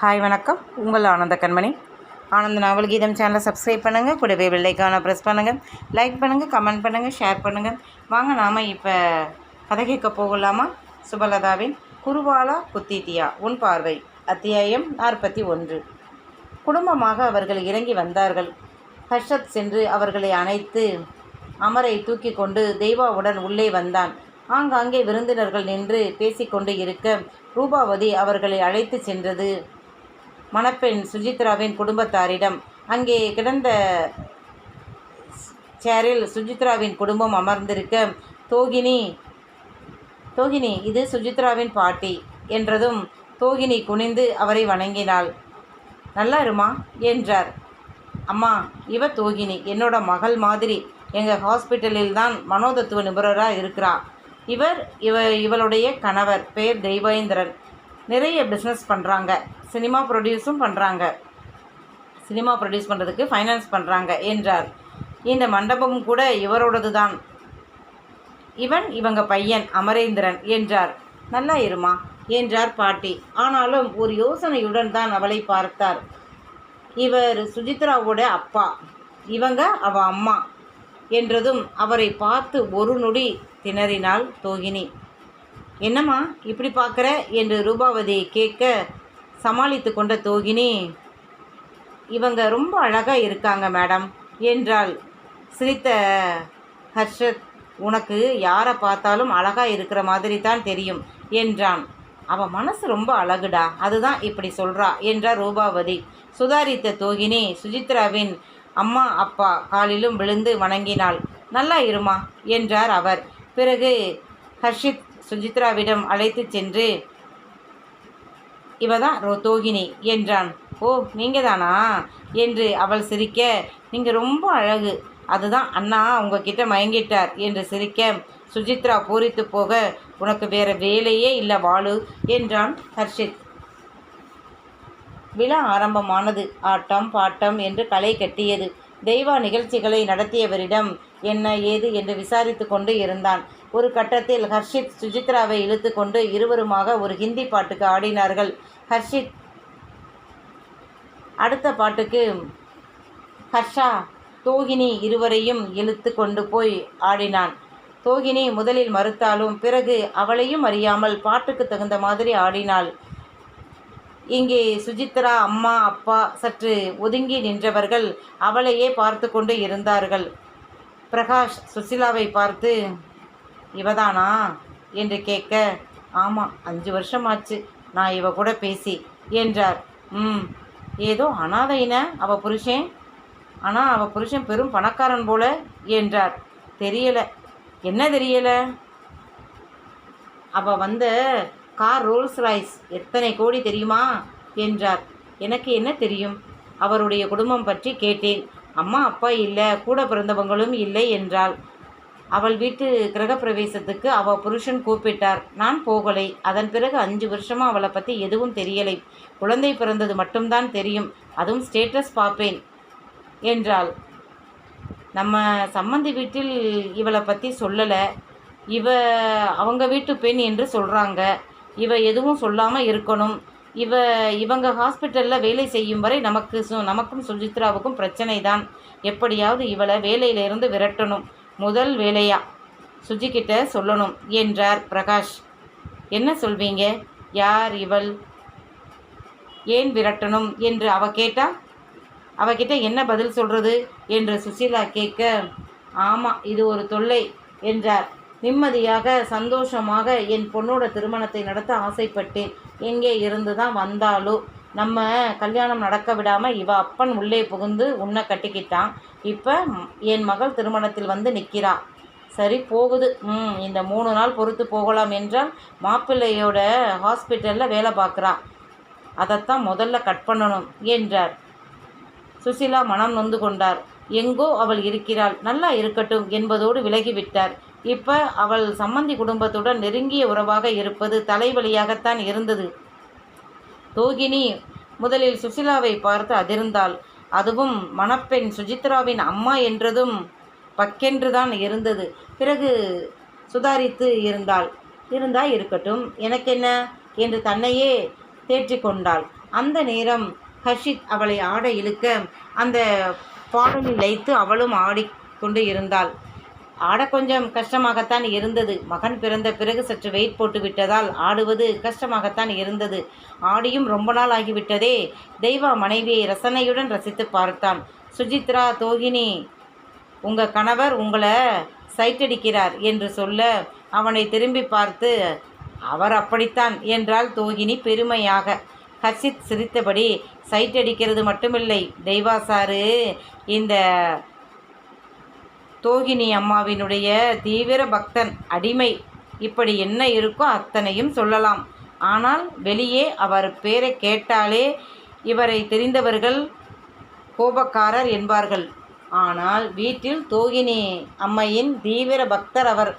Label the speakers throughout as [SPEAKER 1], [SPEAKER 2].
[SPEAKER 1] Hi வணக்கம். உங்கள் ஆனந்த கண்மணி. ஆனந்த நாவல் கீதம் சேனலை சப்ஸ்கிரைப் பண்ணுங்கள் கூடவே வெள்ளைக்கான ப்ரெஸ் பண்ணுங்கள் லைக் பண்ணுங்கள் கமெண்ட் பண்ணுங்கள் ஷேர் பண்ணுங்கள் வாங்க நாம் இப்போ கதை கேட்க போகலாமா? சுபலதாவின் குருவாலா குத்தீட்டியா உன் பார்வை அத்தியாயம் நாற்பத்தி ஒன்று. குடும்பமாக அவர்கள் இறங்கி வந்தார்கள். ஹர்ஷத் சென்று அவர்களை அணைத்து அமரை தூக்கி கொண்டு தெய்வாவுடன் உள்ளே வந்தான். ஆங்காங்கே விருந்தினர்கள் நின்று பேசிக்கொண்டு இருக்க ரூபாவதி அவர்களை அழைத்து சென்றது. மணப்பெண் சுஜித்ராவின் குடும்பத்தாரிடம். அங்கே கிடந்த சேரில் சுஜித்ராவின் குடும்பம் அமர்ந்திருக்க தோகினி தோகினி இது சுஜித்ராவின் பாட்டி என்றதும் தோகினி குனிந்து அவரை வணங்கினாள். நல்லா இருமா? என்றார். அம்மா இவ தோகினி. என்னோட மகள் மாதிரி. எங்கள் ஹாஸ்பிட்டலில் தான் மனோதத்துவ நிபுணராக இருக்கிறா. இவர் இவ இவளுடைய கணவர். பெயர் தெய்வேந்திரன். நிறைய பிஸ்னஸ் பண்ணுறாங்க சினிமா ப்ரொடியூஸும் பண்ணுறாங்க சினிமா ப்ரொடியூஸ் பண்ணுறதுக்கு ஃபைனான்ஸ் பண்ணுறாங்க என்றார். இந்த மண்டபம் கூட இவரோடது தான் இவன் இவங்க பையன் அமரேந்திரன் என்றார். நல்லா இருமா? என்றார் பாட்டி. ஆனாலும் ஒரு யோசனையுடன் தான் அவளை பார்த்தார். இவர் சுஜித்ராவோட அப்பா. இவங்க அவ அம்மா என்றதும் அவரை பார்த்து ஒரு நொடி திணறினாள் தோகினி. என்னம்மா இப்படி பார்க்குற? என்று ரூபாவதி கேட்க சமாளித்து கொண்ட தோகினி இவங்க ரொம்ப அழகாக இருக்காங்க மேடம் என்றாள். சிரித்த ஹர்ஷத் உனக்கு யாரை பார்த்தாலும் அழகாக இருக்கிற மாதிரி தான் தெரியும் என்றான். அவன் மனசு ரொம்ப அழகுடா அதுதான் இப்படி சொல்கிறா என்றார் ரூபாவதி. சுதாரித்த தோகினி சுஜித்ராவின் அம்மா அப்பா காலிலும் விழுந்து வணங்கினாள். நல்லா இருமா என்றார் அவர். பிறகு ஹர்ஷித் சுஜித்ராவிடம் அழைத்து சென்று இவ தான் ரோதோகினி என்றான். ஓ நீங்கள் தானா என்று அவள் சிரிக்க. நீங்கள் ரொம்ப அழகு. அதுதான் அண்ணா உங்ககிட்ட மயங்கிட்டார் என்று சிரிக்க. சுஜித்ரா பூரித்து போக உனக்கு வேற வேலையே இல்லை வாழு என்றான் ஹர்ஷித். விழா ஆரம்பமானது. ஆட்டம் பாட்டம் என்று களை கட்டியது. தெய்வா நிகழ்ச்சிகளை நடத்தியவரிடம் என்ன ஏது என்று விசாரித்து கொண்டு இருந்தான். ஒரு கட்டத்தில் ஹர்ஷித் சுஜித்ராவை இழுத்து கொண்டு இருவருமாக ஒரு ஹிந்தி பாட்டுக்கு ஆடினார்கள். ஹர்ஷித். அடுத்த பாட்டுக்கு ஹர்ஷா தோகினி இருவரையும் இழுத்து கொண்டு போய் ஆடினான். தோகினி முதலில் மறுத்தாலும் பிறகு அவளையும் அறியாமல் பாட்டுக்கு தகுந்த மாதிரி ஆடினாள். இங்கே சுஜித்ரா அம்மா அப்பா சற்று ஒதுங்கி நின்றவர்கள் அவளையே பார்த்து கொண்டு இருந்தார்கள். பிரகாஷ் சுசிலாவை பார்த்து இவதானா? என்று கேட்க ஆமாம் அஞ்சு வருஷமாச்சு. நான் இவ கூட பேசி என்றார். ம் ஏதோ அனாதையின அவ புருஷன்? ஆனால் அவ புருஷன் பெரும் பணக்காரன் போல என்றார். தெரியல. என்ன தெரியல? அவ வந்த கார் ரோல்ஸ் ராய்ஸ் எத்தனை கோடி தெரியுமா? என்றார். எனக்கு என்ன தெரியும்? அவருடைய குடும்பம் பற்றி கேட்டேன். அம்மா அப்பா இல்லை கூட பிறந்தவங்களும் இல்லை என்றாள். அவள் வீட்டு கிரகப்பிரவேசத்துக்கு அவள் புருஷன் கூப்பிட்டார். நான் போகலை. அதன் பிறகு அஞ்சு வருஷமாக அவளை பற்றி எதுவும் தெரியலை. குழந்தை பிறந்தது மட்டும்தான் தெரியும். அதுவும் ஸ்டேட்டஸ் பார்ப்பேன் என்றாள். நம்ம சம்மந்தி வீட்டில் இவளை பற்றி சொல்லலை. இவ அவங்க வீட்டு பெண் என்று சொல்கிறாங்க இவ எதுவும் சொல்லாமல் இருக்கணும். இவ இவங்க ஹாஸ்பிட்டலில் வேலை செய்யும் வரை நமக்கு சு நமக்கும் சுஜித்ராவுக்கும் பிரச்சனை தான் எப்படியாவது இவளை வேலையிலிருந்து விரட்டணும். முதல் வேலையா? சுஜிக்கிட்ட சொல்லணும் என்றார் பிரகாஷ். என்ன சொல்வீங்க? யார் இவள்? ஏன் விரட்டணும் என்று அவ கேட்டா? அவகிட்ட என்ன பதில் சொல்கிறது என்று சுசீலா கேட்க ஆமாம் இது ஒரு தொல்லை என்றார். நிம்மதியாக சந்தோஷமாக என் பொண்ணோட திருமணத்தை நடத்த ஆசைப்பட்டேன். எங்கே இருந்து தான் வந்தாலோ? நம்ம கல்யாணம் நடக்க விடாமல் இவ அப்பன் உள்ளே புகுந்து உன்னை கட்டிக்கிட்டான். இப்போ என் மகள் திருமணத்தில் வந்து நிற்கிறா சரி போகுது. ம் இந்த மூணு நாள் பொறுத்து போகலாம் என்றால் மாப்பிள்ளையோட ஹாஸ்பிட்டலில் வேலை பார்க்குறா. அதைத்தான் முதல்ல கட் பண்ணணும் என்றார். சுசிலா மனம் நொந்து கொண்டார். எங்கோ அவள் இருக்கிறாள். நல்லா இருக்கட்டும் என்பதோடு விலகிவிட்டார். இப்போ அவள் சம்மந்தி குடும்பத்துடன் நெருங்கிய உறவாக இருப்பது தலைவலியாகத்தான் இருந்தது. தோகினி முதலில் சுசிலாவை பார்த்து அதிர்ந்தாள். அதுவும் மணப்பெண் சுஜித்ராவின் அம்மா என்றதும் பக்கென்றுதான் இருந்தது. பிறகு சுதாரித்து இருந்தாள். இருந்தா இருக்கட்டும். எனக்கென்ன? என்று தன்னையே தேற்றிக்கொண்டாள் அந்த நேரம் ஹர்ஷித் அவளை ஆட இழுக்க அந்த பாடலில் லைத்து அவளும் ஆடிக்கொண்டு இருந்தாள். ஆட கொஞ்சம் கஷ்டமாகத்தான் இருந்தது. மகன் பிறந்த பிறகு சற்று வெயிட் போட்டு விட்டதால் ஆடுவது கஷ்டமாகத்தான் இருந்தது. ஆடியும் ரொம்ப நாள் ஆகிவிட்டதே. தெய்வா மனைவியை ரசனையுடன் ரசித்து பார்த்தான். சுஜித்ரா தோகினி உங்கள் கணவர் உங்களை சைட்டடிக்கிறார் என்று சொல்ல அவனை திரும்பி பார்த்து அவர் அப்படித்தான் என்றால் தோகினி பெருமையாக. ஹர்ஷித் சிரித்தபடி சைட் அடிக்கிறது மட்டுமில்லை தெய்வா சாரு இந்த தோகினி அம்மாவினுடைய தீவிர பக்தன் அடிமை. இப்படி என்ன இருக்கோ அத்தனையும் சொல்லலாம். ஆனால் வெளியே அவர் பேரை கேட்டாலே இவரை தெரிந்தவர்கள் கோபக்காரர் என்பார்கள். ஆனால் வீட்டில் தோகினி அம்மையின் தீவிர பக்தர் அவர்.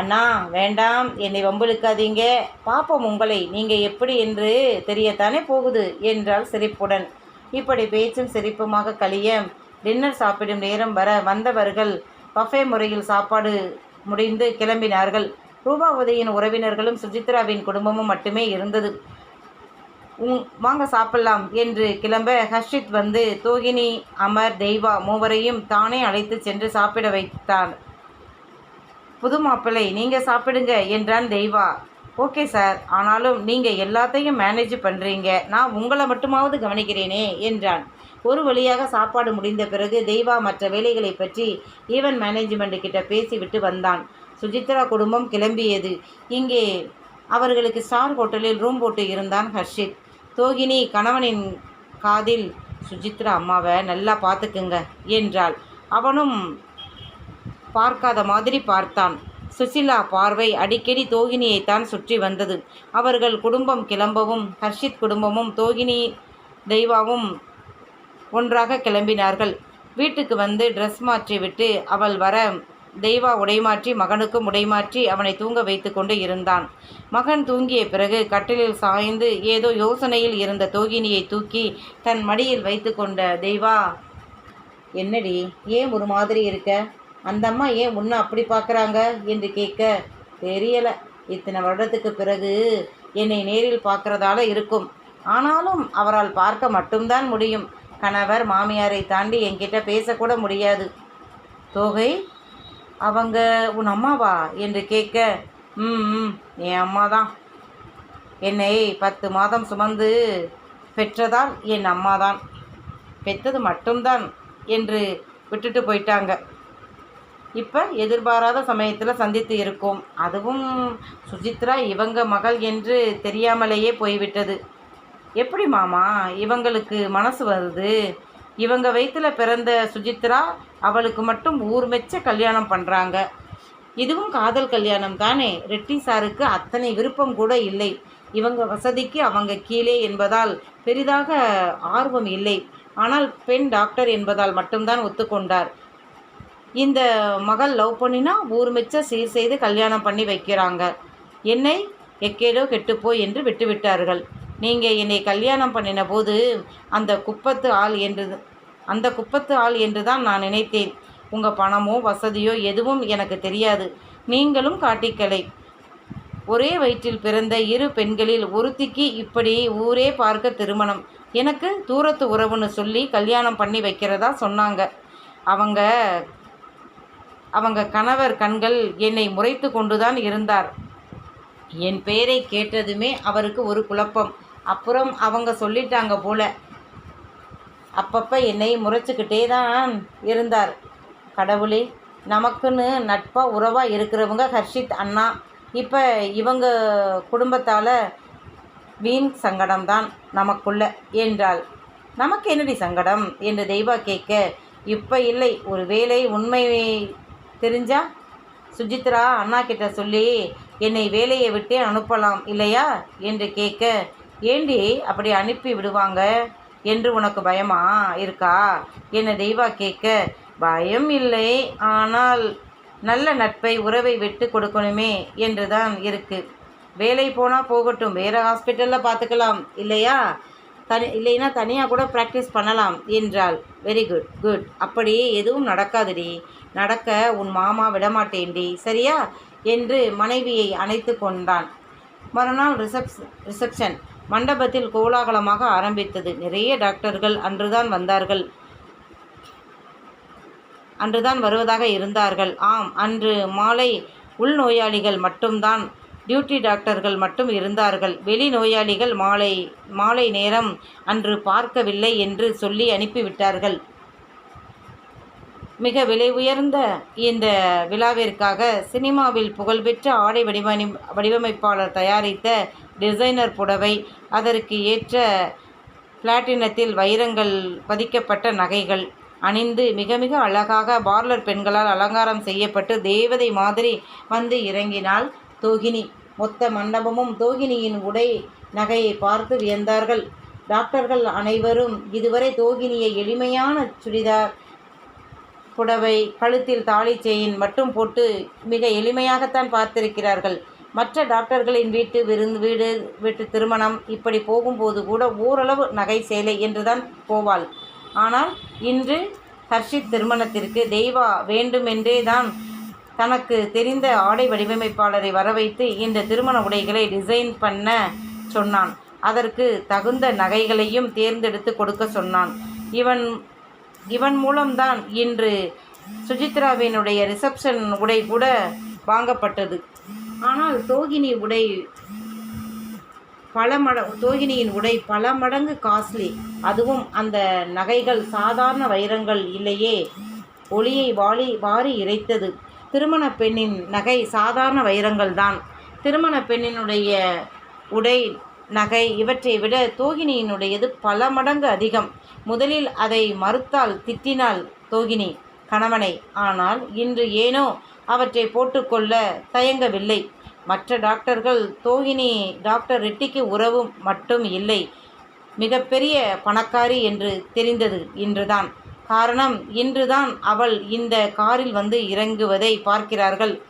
[SPEAKER 1] அண்ணா வேண்டாம். என்னை வம்பிழுக்காதீங்க. பாப்போம் உங்களை. நீங்கள் எப்படி என்று தெரியத்தானே போகுது என்றால் சிரிப்புடன். இப்படி பேச்சும் சிரிப்புமாக கழிய டின்னர் சாப்பிடும் நேரம் வர வந்தவர்கள் பஃபே முறையில் சாப்பாடு முடிந்து கிளம்பினார்கள். ரூபாவதியின் உறவினர்களும் சுஜித்ராவின் குடும்பமும் மட்டுமே இருந்தது. உங் வாங்க சாப்பிடலாம் என்று கிளம்ப ஹர்ஷித் வந்து தோகினி அமர் தெய்வா மூவரையும் தானே அழைத்து சென்று சாப்பிட வைத்தான். புது மாப்பிள்ளை நீங்கள் சாப்பிடுங்க என்றான் தெய்வா. ஓகே சார் ஆனாலும் நீங்கள் எல்லாத்தையும் மேனேஜ் பண்ணுறீங்க நான் உங்களை மட்டுமாவது கவனிக்கிறேனே என்றான். ஒரு வழியாக சாப்பாடு முடிந்த பிறகு தெய்வா மற்ற வேலைகளை பற்றி ஈவென்ட் மேனேஜ்மெண்ட் கிட்ட பேசிவிட்டு வந்தான். சுஜித்ரா குடும்பம் கிளம்பியது. இங்கே அவர்களுக்கு ஸ்டார் ஹோட்டலில் ரூம் போட்டு இருந்தான் ஹர்ஷித். தோகினி கணவனின் காதில் சுஜித்ரா அம்மாவை நல்லா பார்த்துக்குங்க என்றாள். அவனும் பார்க்காத மாதிரி பார்த்தான். சுசிலா பார்வை அடிக்கடி தோகினியைத்தான் சுற்றி வந்தது. அவர்கள் குடும்பம் கிளம்பவும் ஹர்ஷித் குடும்பமும் தோகினி தெய்வாவும் ஒன்றாக கிளம்பினார்கள். வீட்டுக்கு வந்து ட்ரெஸ் மாற்றிவிட்டு அவள் வர தெய்வா உடைமாற்றி மகனுக்கும் உடைமாற்றி அவனை தூங்க வைத்து கொண்டு இருந்தான். மகன் தூங்கிய பிறகு கட்டிலில் சாய்ந்து ஏதோ யோசனையில் இருந்த தோகினியை தூக்கி தன் மடியில் வைத்து கொண்ட தெய்வா என்னடி ஏன் ஒரு மாதிரி இருக்க? அந்த அம்மா ஏன் உன்னை அப்படி பார்க்குறாங்க? என்று கேட்க தெரியலை. இத்தனை வருடத்துக்கு பிறகு என்னை நேரில் பார்க்குறதால இருக்கும். ஆனாலும் அவரால் பார்க்க மட்டும்தான் முடியும். கணவர் மாமியாரை தாண்டி என்கிட்ட பேசக்கூட முடியாது. தோகை அவங்க உன் அம்மாவா? என்று கேட்க ம் ம் என் அம்மா தான் என்னை பத்து மாதம் சுமந்து பெற்றதால் என் அம்மா தான் பெற்றது மட்டும்தான் என்று விட்டுட்டு போயிட்டாங்க. இப்போ எதிர்பாராத சமயத்தில் சந்தித்து இருக்கோம். அதுவும் சுஜித்ரா இவங்க மகள் என்று தெரியாமலேயே போய்விட்டது. எப்படி மாமா? இவங்களுக்கு மனசு வருது. இவங்க வயிற்றில் பிறந்த சுஜித்ரா அவளுக்கு மட்டும் ஊர் மெச்ச கல்யாணம் பண்ணுறாங்க இதுவும் காதல் கல்யாணம் தானே? ரெட்டி சாருக்கு அத்தனை விருப்பம் கூட இல்லை. இவங்க வசதிக்கு அவங்க கீழே என்பதால் பெரிதாக ஆர்வம் இல்லை. ஆனால் பெண் டாக்டர் என்பதால் மட்டும்தான் ஒத்துக்கொண்டார். இந்த மகள் லவ் பண்ணினா ஊர் மெச்ச சீர் செய்து கல்யாணம் பண்ணி வைக்கிறாங்க. என்னை எக்கேடோ கெட்டுப்போ என்று விட்டுவிட்டார்கள். நீங்கள் என்னை கல்யாணம் பண்ணின போது அந்த குப்பத்து ஆள் என்று அந்த குப்பத்து ஆள் என்று தான் நான் நினைத்தேன். உங்கள் பணமோ வசதியோ எதுவும் எனக்கு தெரியாது. நீங்களும் காட்டிக்கலை. ஒரே வயிற்றில் பிறந்த இரு பெண்களில் ஒருத்திக்கு இப்படி ஊரே பார்க்க திருமணம். எனக்கு தூரத்து உறவுன்னு சொல்லி கல்யாணம் பண்ணி வைக்கிறதா சொன்னாங்க. அவங்க அவங்க கணவர் கண்கள் என்னை முறைத்து கொண்டுதான் இருந்தார். என் பெயரை கேட்டதுமே அவருக்கு ஒரு குழப்பம். அப்புறம் அவங்க சொல்லிட்டாங்க போல. அப்பப்போ என்னை முறைச்சிக்கிட்டே தான் இருந்தார். கடவுளே நமக்குன்னு நட்பாக உறவாக இருக்கிறவங்க ஹர்ஷித் அண்ணா. இப்போ இவங்க குடும்பத்தால் வீண் சங்கடம்தான் நமக்குள்ள என்றாள். நமக்கு என்னடி சங்கடம் என்று தெய்வா கேட்க இப்போ இல்லை ஒரு வேலை உண்மை தெரிஞ்சா? சுஜித்ரா அண்ணா கிட்ட சொல்லி என்னை வேலையை விட்டே அனுப்பலாம் இல்லையா? என்று கேட்க ஏண்டி அப்படி அனுப்பி விடுவாங்க? என்று உனக்கு பயமா? இருக்கா? என்னை தெய்வா கேட்க பயம் இல்லை. ஆனால் நல்ல நட்பை உறவை விட்டு கொடுக்கணுமே என்று தான் இருக்குது வேலை போனால் போகட்டும். வேறு ஹாஸ்பிட்டலில் பார்த்துக்கலாம் இல்லையா? தனி இல்லைன்னா தனியாக கூட ப்ராக்டிஸ் பண்ணலாம் என்றாள். வெரி குட் குட் அப்படி எதுவும் நடக்காதுடி. நடக்க உன் மாமா விடமாட்டேன்டி. சரியா? என்று மனைவியை அணைத்து கொண்டான். மறுநாள் ரிசப்ஸ் ரிசப்ஷன் மண்டபத்தில் கோலாகலமாக ஆரம்பித்தது. நிறைய டாக்டர்கள் அன்றுதான் வந்தார்கள். அன்றுதான் வருவதாக இருந்தார்கள். ஆம் அன்று மாலை உள்நோயாளிகள் மட்டும்தான் டியூட்டி டாக்டர்கள் மட்டும் இருந்தார்கள். வெளி நோயாளிகள் மாலை மாலை நேரம் அன்று பார்க்கவில்லை என்று சொல்லி அனுப்பிவிட்டார்கள். மிக விலை உயர்ந்த இந்த விழாவிற்காக சினிமாவில் புகழ்பெற்ற ஆடை வடிவ வடிவமைப்பாளர் தயாரித்த டிசைனர் புடவை அதற்கு ஏற்ற பிளாட்டினத்தில் வைரங்கள் பதிக்கப்பட்ட நகைகள். அணிந்து மிக மிக அழகாக பார்லர் பெண்களால் அலங்காரம் செய்யப்பட்டு தேவதை மாதிரி வந்து இறங்கினாள் தோகினி. மொத்த மண்டபமும் தோகினியின் உடை நகையை பார்த்து வியந்தார்கள். டாக்டர்கள் அனைவரும் இதுவரை தோகினியை எளிமையான சுடிதார் புடவை கழுத்தில் தாலி செயின் மட்டும் போட்டு மிக எளிமையாகத்தான் பார்த்திருக்கிறார்கள். மற்ற டாக்டர்களின் வீட்டு விருந்து வீடு வீட்டு திருமணம் இப்படி போகும்போது கூட ஓரளவு நகை சேலை என்றுதான் போவாள். ஆனால் இன்று ஹர்ஷித் திருமணத்திற்கு தெய்வா வேண்டுமென்றே தான் தனக்கு தெரிந்த ஆடை வடிவமைப்பாளரை வரவைத்து இந்த திருமண உடைகளை டிசைன் பண்ண சொன்னான். அதற்கு தகுந்த நகைகளையும் தேர்ந்தெடுத்து கொடுக்க சொன்னான். இவன் இவன் மூலம்தான் இன்று சுஜித்ராவினுடைய ரிசப்ஷன் உடை கூட வாங்கப்பட்டது. ஆனால் தோகினி உடை பல மட தோகினியின் உடை பல மடங்கு காஸ்ட்லி அதுவும் அந்த நகைகள் சாதாரண வைரங்கள் இல்லையே. ஒளியை வாரி வாரி இறைத்தது. திருமண பெண்ணின் நகை சாதாரண வைரங்கள் தான். திருமண பெண்ணினுடைய உடை நகை இவற்றை விட தோகினியினுடையது பல மடங்கு அதிகம். முதலில் அதை மறுத்தால் திட்டினாள் தோகினி கணவனை. ஆனால் இன்று ஏனோ அவற்றை போட்டுக்கொள்ள தயங்கவில்லை. மற்ற டாக்டர்கள் தோகினி டாக்டர் ரெட்டிக்கு உறவு மட்டும் இல்லை. மிகப்பெரிய பணக்காரி என்று தெரிந்தது இன்றுதான். காரணம் இன்றுதான் அவள் இந்த காரில் வந்து இறங்குவதை பார்க்கிறார்கள்.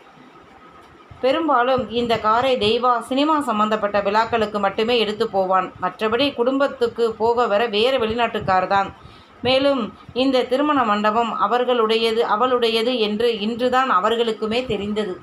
[SPEAKER 1] பெரும்பாலும் இந்த காரை தெய்வா சினிமா சம்பந்தப்பட்ட விழாக்களுக்கு மட்டுமே எடுத்து போவான். மற்றபடி குடும்பத்துக்கு போக வர வேறு வெளிநாட்டுக்கார் தான் மேலும் இந்த திருமண மண்டபம் அவர்களுடையது அவளுடையது என்று இன்றுதான் அவர்களுக்குமே தெரிந்தது.